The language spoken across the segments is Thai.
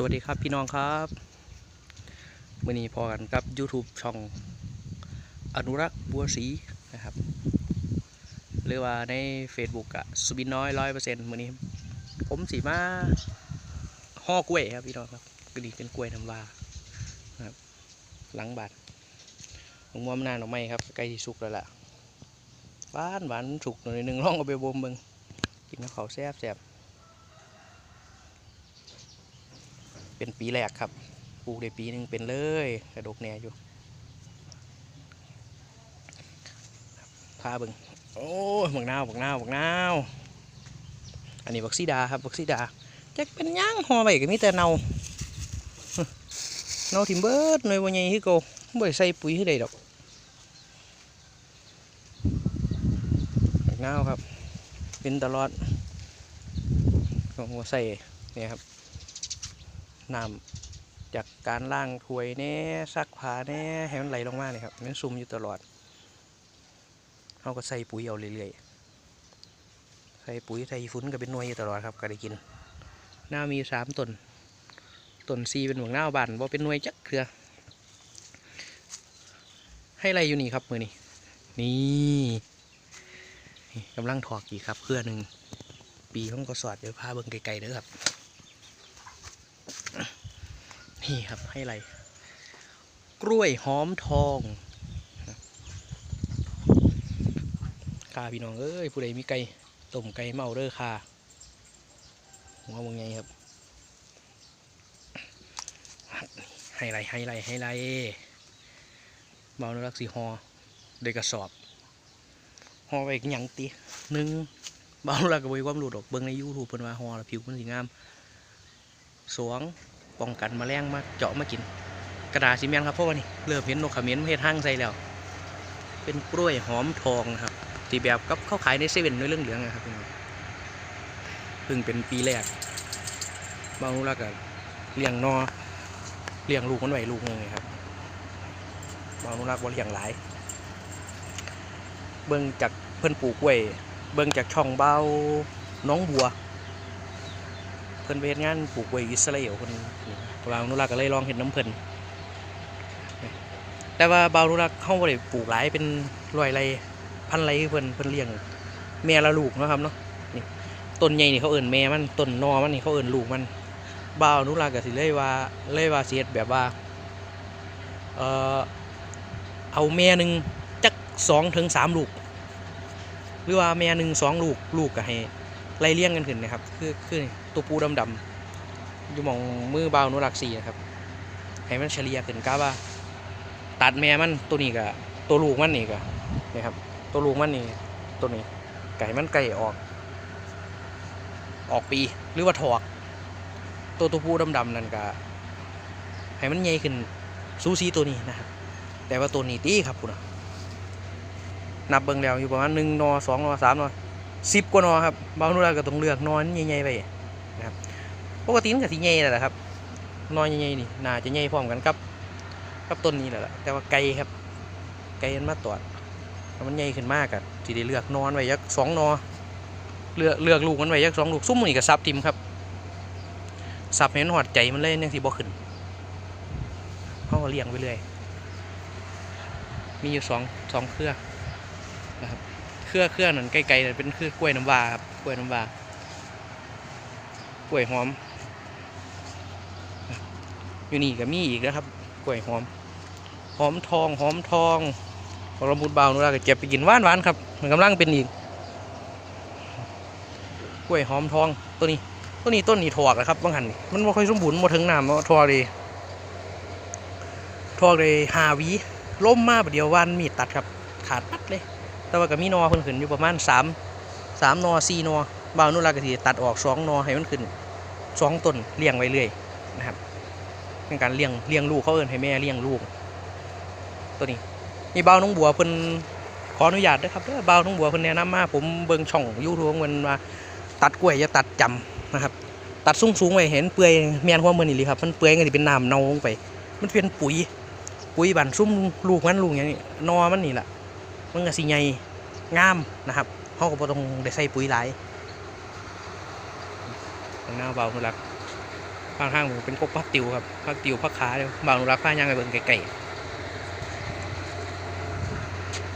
สวัสดีครับพี่น้องครับมื่อนี้พอกันกับ YouTube ช่องอนุรักษ์บัวสีนะครับ หรือว่าใน Facebook อะสุบินน้อยร้อยเปอร์เซ็นต์มื่อนี้ ผมสีมาห่อกล้วยครับพี่น้องครับกรดีเป็นกล้วยน้ำว้าครับ หลังบาดผมว่ามันนานหรือไม่ครับใกล้ที่สุกแล้วล่ะหวานหวานสุกหน่อยหนึ่งลองเอาไปบ่มเบิ่งกินกับข้าวแซ่บแซ่บ เป็นปีแรกครับปลูกได้ปีหนึ่งเป็นเลยกระดกแหน่อยู่พาเบิ่งโอ้บักนาวบักนาวบักนาวอันนี้บักซีดาครับบักซีดาแจ็คเป็นย่างหอไปก็มีแต่เนาเนาทิมเบิดหน่วยวันใหญ่ที่โกบ่ได้ใส่ปุ๋ยให้ได้ดอกบักนาวครับ เป็นตลอดก็หัวใส่เนี่ยครับ น้ำจากการล่างถ้วยแน่ซักผ้าแน่ให้มันไหลลงมาเลยครับมันซุ่มอยู่ตลอดเขาก็ใส่ปุ๋ยเอาเรื่อยๆใส่ปุ๋ยใส่ฟุ้นก็เป็นหน่วยอยู่ตลอดครับก็ได้กินหน้ามีสามต้นต้นซีเป็นหมวกหน้าบานว่าเป็นหน่วยจักเครือให้ไรอยู่นี่ครับมือนี่นี่กำลังถอกอีกครับเครือหนึ่งปีของก็สอดเดี๋ยวพาเบิ่งไกลๆเด้อครับ นี่ครับให้ไร กล้วยหอมทองคาพี่น้องเอ้ยผู้ใดมีไก่ต้มไก่เมาเด้อคาหัวมึงไงครับให้ไรให้ไรให้ไรเบานุรักสีหอเด็กกระสอบหอไปอีกหยังตีหนึ่งเบานุรักกับวิความรู้ดออกเบิ่งในยูทูบเพิ่นว่าหอแล้วผิวมันสีงามสวง ป้องกันมแมลงมาเจาะมากิน กระดาษซีเมนครับเพราะว่านี่เริ่มเห็นนกขมิ้นเฮ็ดห้างใส่แล้ว เป็นกล้วยหอมทองนะครับตีแบบกับเข้าขายในเซเว่นด้วยเรื่องเหลืองนะครับพี่งเพิ่งเป็นปีแรกบางแล้วก็เลี้ยงนอเลี้ยงลูกมันไว้ลูกนึงครับบางรักว่าเลี้ยงหลายเบิ่งจากเพิ่อนปลูกกล้วย เบิ่งจากช่องเบาน้องบัว พิ่นไปเฮ็ดงานปลูกกล้วยอิสราเอลเพิ่นบาวนุรักก็เลยลองเฮ็ดน้ำเพิ่นแต่ว่าบาวนุรักเขาบ่ได้ปลูกหลายเป็นร้อยไรพันไร่คือเพิ่นเพิ่นเลี้ยงแม่ละลูกนะครับเนาะนี่ต้นใหญ่นี่เขาเอิ้นแม่มันต้นนอมันนี่เขาเอิ้นลูกมันบาวนุรักก็สิเลยว่าเลยว่าสิเฮ็ดแบบว่าเอ่อเอาแม่หนึ่งจักสองถึงสามลูก หรือว่าแม่หนึ่งสองลูกลูกก็ให้ ไล่เลี่ยงกันขึ้นนะครับ คือคือตัวปูดำๆอยู่มองมือเบาโนรักสีนะครับให้มันเฉลี่ยขึ้นกะว่า ตัดแม่มันตัวนี้กับตัวลูกมันนี่ก็นี่ครับ ตัวลูกมันนี่ตัวนี้ไก่มันไก่ออก ออกปีหรือว่าถอกตัวตัวผู้ดำๆนั่นก็ให้มันใหญ่ขึ้นซูซีตัวนี้นะครับ แต่ว่าตัวนี้ตีครับคุณนะนับเบิ่งแล้วอยู่ประมาณหนึ่งนอสองนอสามนอ สิบกว่านอครับบางนุราก็ต้องเลือกนอนใหญ่ๆไปนะครับปกติมันก็สิใหญ่แหละครับนอนใหญ่ๆนี่น่าจะใหญ่พร้อมกันกับกับต้นนี้แหละแต่ว่าไกลครับไกลมันมาตอดถ้ามันใหญ่ขึ้นมากอะสิได้เลือกนอนไว้ยักสองนอเลือกเลือกลูกมันไว้ยักสองลูกซุ้มนี่ก็ซับทิมครับซับให้นหอดใจมันเลยยังสิบ่ขึ้นเขาก็เลี้ยงไปเรื่อยมีอยู่สองสองเครือนะครับ เครือเครือนั่นไกลๆนั่นเป็นเครือกล้วยน้ำว้าครับกล้วยน้ำว้ากล้วยหอม อยู่นี่ก็มีอีกนะครับกล้วยหอม หอมทองหอมทองพอเรามุดเบาหนูเราก็เก็บไปกินหวานหวานๆครับมันกำลังเป็นอีกกล้วยหอมทองตัวนี้ตัวนี้ต้นนี้ถอกนะครับบางหันนี่มันไม่ค่อยสมบูรณ์มาถึงน้ำเนาะทอเลยทอเลยหาวีล้มมาประเดี๋ยววันมีดตัดครับ ขาดปัดเลย แต่ว่าก็มีนอเพิ่นขึ้นอยู่ประมาณสามสามนอสี่นอบาวนุรักษ์ก็สิตัดออกสองนอให้มันขึ้นสองต้นเลี้ยงไว้เรื่อยนะครับเป็นการเลี้ยงเลี้ยงลูกเขาเอินให้แม่เลี้ยงลูก ตัวนี้มีบ่าวน้องบัวเพิ่นขออนุญาตด้วยครับเด้อบ่าน้องบัวเพิ่นแนะนำมาผมเบิ่งช่องยูทูบเพิ่นว่าตัดกล้วยอย่าตัดจำนะครับ ตัดสูงสูงไว้เห็นเปื่อยแม่นหัวมือนี่เลยครับมันเปื่อยก็สิเป็นน้ำเน่าลงไป มันเป็นปุ๋ย ปุ๋ยบั่นซุ่มลูกมันลูกอย่างนี้นอมันนี่แหละ มันก็สิใหญ่งามนะครับเขาก็บ่ต้องได้ใส่ปุ๋ยหลายข้างหน้าเบาหนุรักข้างข้างผมเป็นกกพักติวครับพักติวพักขาเดียวบางอนุรักษ์ผ้าย่างไปเบิ่งไก่ๆ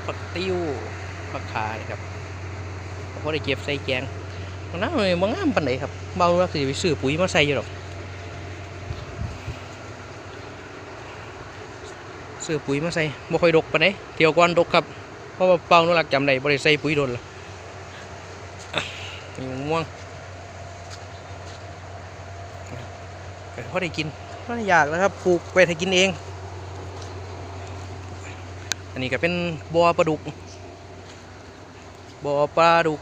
พักติวพักขาเนี่ยครับเพอได้เก็บใส่แกงมันน่าเลยบางงามปันไหนครับบางอนุรักสิไปซื้อปุ๋ยมาใส่อยู่หรอกซื้อปุ๋ยมาใส่บ่ค่อยดกปานไหนเที่ยวก่อนดกครับ ราะว่าเปาอนุรักจำได้บ่ได้ใส่ปุ๋ยโดนละนี่ม่วงก็พอได้กินพอได้อยากนะครับปลูกไปให้กินเอง อันนี้ก็เป็นบัวปลาดุกบัวปลาดุก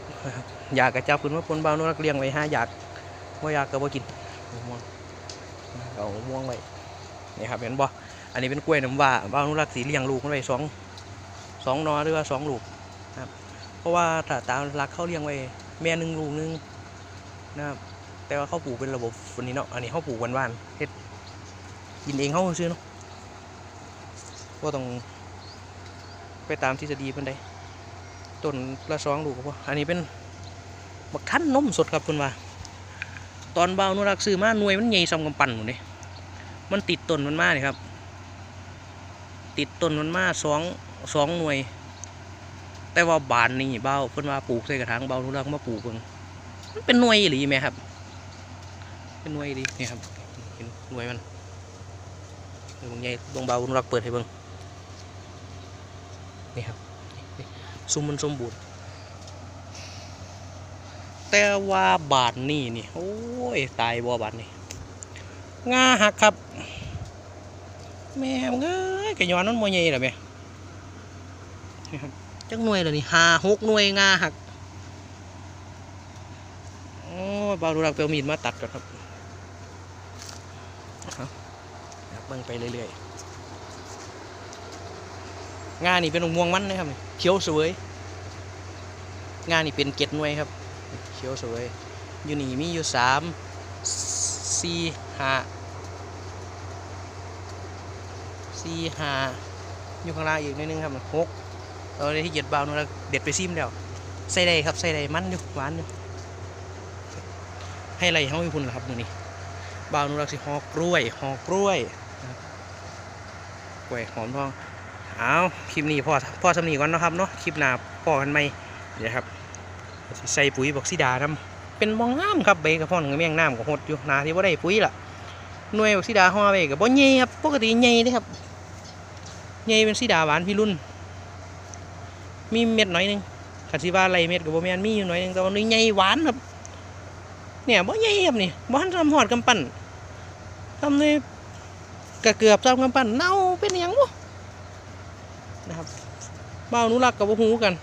อยากกระจับขึ้นมาปนเบานุรักเลี้ยงไว้ห้าอยากว่าอยากก็บ่กินม่วงเอามะม่วงไว้นี่ครับเห็นบ่อันนี้เป็นกล้วยน้ำว้าเบานุรักสีเลี้ยงลูกมันไว้สอง สองนอหรือว่าสองลูกนะครับเพราะว่าถ้าตามรักเขาเลี้ยงไว้แม่หนึ่งลูกหนึ่งนะครับแต่ว่าเขาปลูกเป็นระบบวันนี้เนาะอันนี้เขาปลูกวันวานเฮ็ดกินเองเขาซื้อเนาะว่าต้องไปตามทฤษฎีเพิ่นได้ต้นละสองลูกก็พออันนี้เป็นบักทันนมสดครับเพิ่นว่า ตอนเบาอนุรักซื้อมาหน่วยมันใหญ่ซำกำปั้นหมดเลยมันติดต้นมันมานี่ครับ ติดต้นมันมากสอง สองหน่วย แต่ว่าบานนี่เบาเพิ่นว่าปลูกใส่กระถางเบาอนุรักมาปลูกเพิ่งมันเป็นหน่วยหรือไหมครับ เป็นหน่วยดีนี่ครับเห็นหน่วยมันเดี๋ยวงใหญ่บางเบาบางรักเปิดให้เบิ่งนี่ครับซุ้มมันสมบูรณ์แต่ว่าบาทนี่นี่โอ้ยตายบ่บาทนี่งาหักครับ แม่มึงเอ้ยกระยอนมันมวยใหญ่หรอแม่ จักหน่วยเลยนี่ห้าหกหน่วยงาหักโอ้บาดูรักเปลมีดมาตัดก่อนครับครับเบิ่งไปเรื่อยๆงานนี่เป็นม่วงมันนะครับนี่เขียวสวยงานนี่เป็นเก็ดหน่วยครับเขียวสวยอยู่นี่มีอยู่สามสี่ห้าสี่ห้าอยู่ข้างล่างอีกนิดนึงครับหก ตอนนี้ที่เหยียดเบานู่นแล้วเด็ดไปซิมแล้วใส่ได้ครับใส่ได้มันอยู่หวานอยู่ให้อะไรเขาให้คุณล่ะครับมือนี้บ่าวนุรักษ์สิหอกล้วยหอกล้วยกล้วยหอมทองเอาคลิปนี้พ่อพ่อสำนีก่อนเนาะครับเนาะคลิปหน้าพ่อกันไหมเดี๋ยวครับใส่ปุ๋ยบอกซิดานำเป็นมองงามครับใบกระพ่อนกับแมงน้ำกับหดอยู่นาที่ว่าได้ปุ๋ยล่ะหน่วยบอกซิดาห่อไปกับบ่ใหญ่ครับปกติใหญ่เด้ครับใหญ่เป็นซิดาหวานพี่รุ่น มีเม็ดน่อยหนึงขันสิว่าไรเม็ดกับโบ่แม่นมีอยู่น่อยหนึงแต่ว่านี่ใหญ่หวานครับ เนี่ยบ่ใหญ่ครับนี่บ่ทันทำหอดกำปั้นทำนี่กะเกือบทำกำปั้นเน่าเป็นยังบ่นะครับบ่านุรักษ์กับบ่ฮู้กัน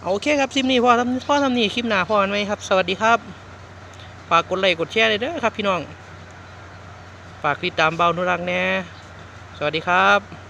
เอาโอเคครับคลิปนี้พอทำพอทำนี่คลิปหน้าพอไหมครับ สวัสดีครับฝากกดไลค์กดแชร์เลยเด้อครับพี่น้องฝากติดตามเบ่านุรักษ์แน่สวัสดีครับ